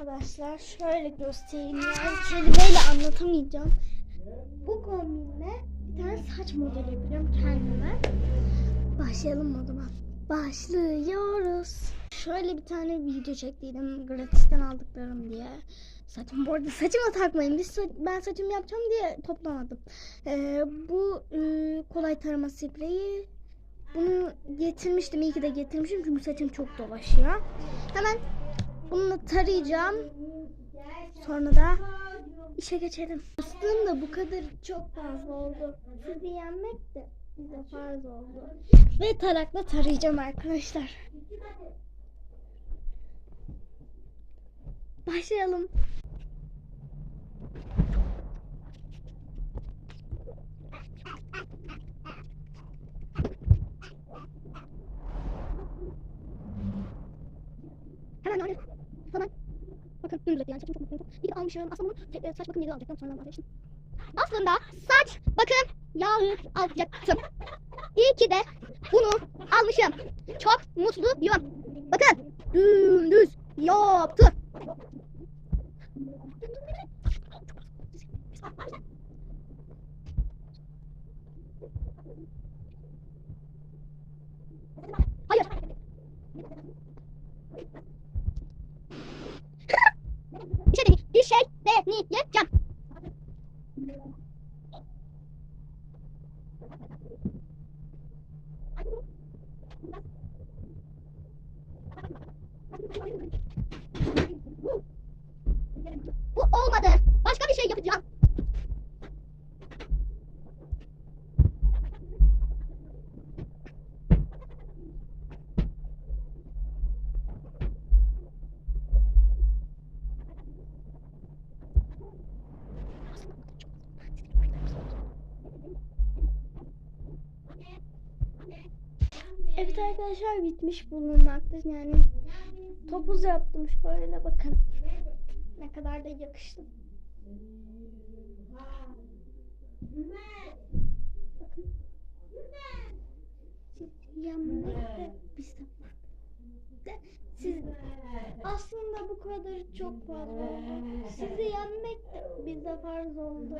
arkadaşlar şöyle göstereyim yani kelimeyle anlatamayacağım. Bu kombinle bir tane saç modeli yapacağım kendime. Başlayalım o zaman. Başlıyoruz. Şöyle bir tane video çektiydim gratisten aldıklarım diye. Saçım bu arada saçıma takmayın. Biz ben saçımı yapacağım diye toplamadım. Ee, bu e, kolay tarama spreyi bunu getirmiştim. İyi ki de getirmişim çünkü saçım çok dolaşıyor. Hemen bunu tarayacağım. Sonra da işe geçelim. Aslında bu kadar çok fazla oldu. Sizi yenmek de bize farz oldu. Ve tarakla tarayacağım arkadaşlar. Başlayalım. Hemen öyle. Hemen. Bakın dümdüz yani saçım çok mutluyum. Bir de almışım. Aslında bunu tek- saç bakım yeri alacaktım. Sonra vazgeçtim. Aslında saç bakım yağı alacaktım. İyi ki de bunu almışım. Çok mutluyum. Bakın dümdüz yaptı. Hayır. Bir şey değil. Bir şey deneyeceğim. Bu olmadı. Başka bir şey yapacağım. Evet arkadaşlar bitmiş bulunmakta. Yani topuz yaptım şöyle bakın. Ne kadar da yakıştı. Bakın. De- Siz aslında bu kadar çok fazla. Sizi yenmek de bize farz oldu.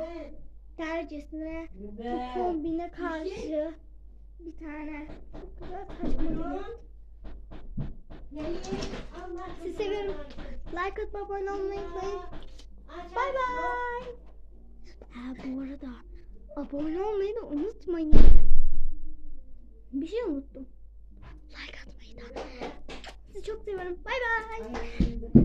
Dercesine bu kombine karşı bir tane çok güzel saç modeli. Sizi seviyorum. Like atıp abone olmayı unutmayın. Bay bay. Ha bu arada abone olmayı da unutmayın. Bir şey unuttum. Like atmayı da. Sizi çok seviyorum. Bay bay.